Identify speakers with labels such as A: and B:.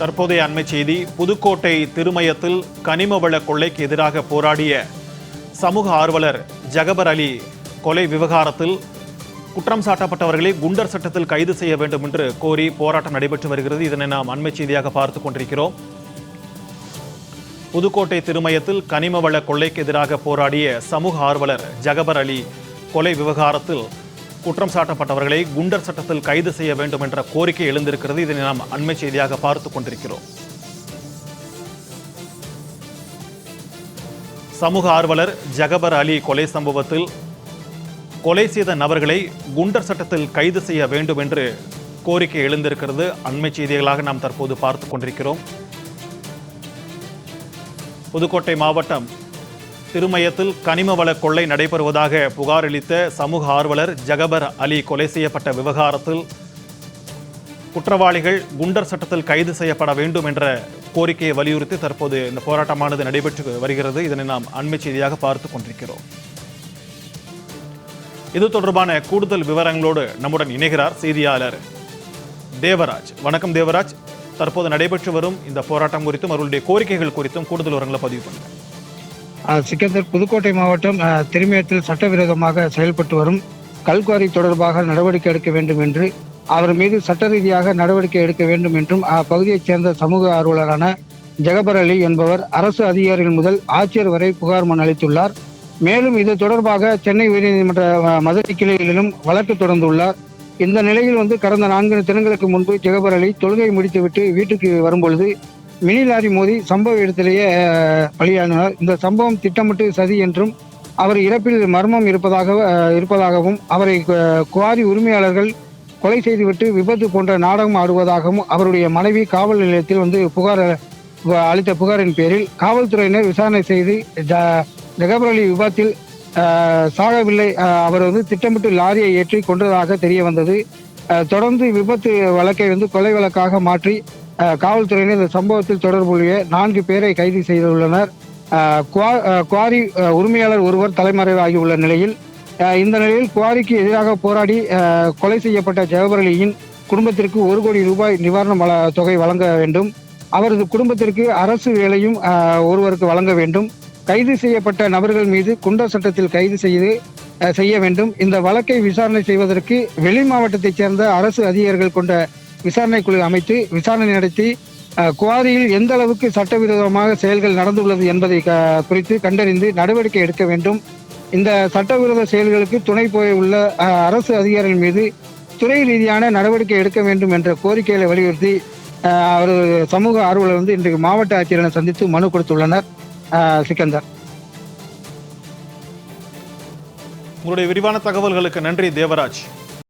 A: தற்போதைய அண்மை செய்தி புதுக்கோட்டை திருமயத்தில் கனிம வள கொள்ளைக்கு எதிராக போராடிய சமூக ஆர்வலர் ஜகபர் அலி கொலை விவகாரத்தில் குற்றம் சாட்டப்பட்டவர்களை குண்டர் சட்டத்தில் கைது செய்ய வேண்டும் என்று கோரி போராட்டம் நடைபெற்று வருகிறது இதனை நாம் அண்மை செய்தியாக பார்த்துக் கொண்டிருக்கிறோம் புதுக்கோட்டை திருமயத்தில் கனிம வள கொள்ளைக்கு எதிராக போராடிய சமூக ஆர்வலர் ஜகபர் அலி கொலை விவகாரத்தில் குற்றம் சாட்டப்பட்டவர்களை குண்டர் சட்டத்தில் கைது செய்ய வேண்டும் என்ற கோரிக்கை எழுந்திருக்கிறது இதனை நாம் அண்மை செய்தியாக பார்த்து கொண்டிருக்கிறோம் சமூக ஆர்வலர் ஜகபர் அலி கொலை சம்பவத்தில் கொலை செய்த நபர்களை குண்டர் சட்டத்தில் கைது செய்ய வேண்டும் என்று கோரிக்கை எழுந்திருக்கிறது அண்மை செய்திகளாக நாம் தற்போது பார்த்து கொண்டிருக்கிறோம் புதுக்கோட்டை மாவட்டம் திருமயத்தில் கனிம வள கொள்ளை நடைபெறுவதாக புகார் அளித்த சமூக ஆர்வலர் ஜகபர் அலி கொலை செய்யப்பட்ட விவகாரத்தில் குற்றவாளிகள் குண்டர் சட்டத்தில் கைது செய்யப்பட வேண்டும் என்ற கோரிக்கையை வலியுறுத்தி தற்போது இந்த போராட்டமானது நடைபெற்று வருகிறது இதனை நாம் அண்மை செய்தியாக பார்த்து கொண்டிருக்கிறோம் இது தொடர்பான கூடுதல் விவரங்களோடு நம்முடன் இணைகிறார் செய்தியாளர் தேவராஜ் வணக்கம் தேவராஜ் தற்போது நடைபெற்று வரும் இந்த போராட்டம் குறித்தும் அவர்களுடைய கோரிக்கைகள் குறித்தும் கூடுதல் விவரங்களை பதிவு பண்ணுங்கள்
B: சிக்கந்தர் புதுக்கோட்டை மாவட்டம் திருமயத்தில் சட்டவிரோதமாக செயல்பட்டு வரும் கல்குவாரி தொடர்பாக நடவடிக்கை எடுக்க வேண்டும் என்று அவர் மீது சட்ட ரீதியாக நடவடிக்கை எடுக்க வேண்டும் என்றும் அப்பகுதியைச் சேர்ந்த சமூக ஆர்வலரான ஜெகபர் அலி என்பவர் அரசு அதிகாரிகள் முதல் ஆட்சியர் வரை புகார் மனு அளித்துள்ளார் மேலும் இது தொடர்பாக சென்னை உயர்நீதிமன்ற மதுரை கிளைகளிலும் வழக்கு தொடர்ந்துள்ளார் இந்த நிலையில் வந்து கடந்த நான்கு தினங்களுக்கு முன்பு ஜெகபர் அலி தொழுகை முடித்துவிட்டு வீட்டுக்கு வரும்பொழுது மினி லாரி மோதி சம்பவ இடத்திலேயே பலியானார் இந்த சம்பவம் திட்டமிட்டு சதி என்றும் அவர் இறப்பில் மர்மம் இருப்பதாக இருப்பதாகவும் அவரை குவாரி உரிமையாளர்கள் கொலை செய்துவிட்டு விபத்து போன்ற நாடகம் ஆடுவதாகவும் அவருடைய மனைவி காவல் நிலையத்தில் வந்து புகார் அளித்த புகாரின் பேரில் காவல்துறையினர் விசாரணை செய்து ஜகபர் அலி விபத்தில் சாகவில்லை அவர் வந்து திட்டமிட்டு லாரியை ஏற்றி கொன்றதாக தெரிய வந்தது தொடர்ந்து விபத்து வழக்கை வந்து கொலை வழக்காக மாற்றி காவல்துறையினர் இந்த சம்பவத்தில் தொடர்புடைய நான்கு பேரை கைது செய்துள்ளனர் குவாரி உரிமையாளர் ஒருவர் தலைமறைவாகியுள்ள நிலையில் இந்த நிலையில் குவாரிக்கு எதிராக போராடி கொலை செய்யப்பட்ட ஜெகபரலியின் குடும்பத்திற்கு ஒரு கோடி ரூபாய் நிவாரண தொகை வழங்க வேண்டும் அவரது குடும்பத்திற்கு அரசு வேலையும் ஒருவருக்கு வழங்க வேண்டும் கைது செய்யப்பட்ட நபர்கள் மீது குண்டர் சட்டத்தில் கைது செய்து செய்ய வேண்டும் இந்த வழக்கை விசாரணை செய்வதற்கு வெளி மாவட்டத்தைச் சேர்ந்த அரசு அதிகாரிகள் கொண்ட விசாரணை குழு அமைத்து விசாரணை நடத்தி குவாரியில் எந்த அளவுக்கு சட்டவிரோதமாக செயல்கள் நடந்துள்ளது என்பதை குறித்து கண்டறிந்து நடவடிக்கை எடுக்க வேண்டும் இந்த சட்டவிரோத செயல்களுக்கு துணை போய் உள்ள அரசு அதிகாரிகள் மீது துறை ரீதியான நடவடிக்கை எடுக்க வேண்டும் என்ற கோரிக்கைகளை வலியுறுத்தி அவர் சமூக ஆர்வலர் வந்து இன்றைக்கு மாவட்ட ஆட்சியரை சந்தித்து மனு கொடுத்துள்ளனர் சிக்கந்தர்
A: உங்களுடைய விரிவான தகவல்களுக்கு நன்றி தேவராஜ்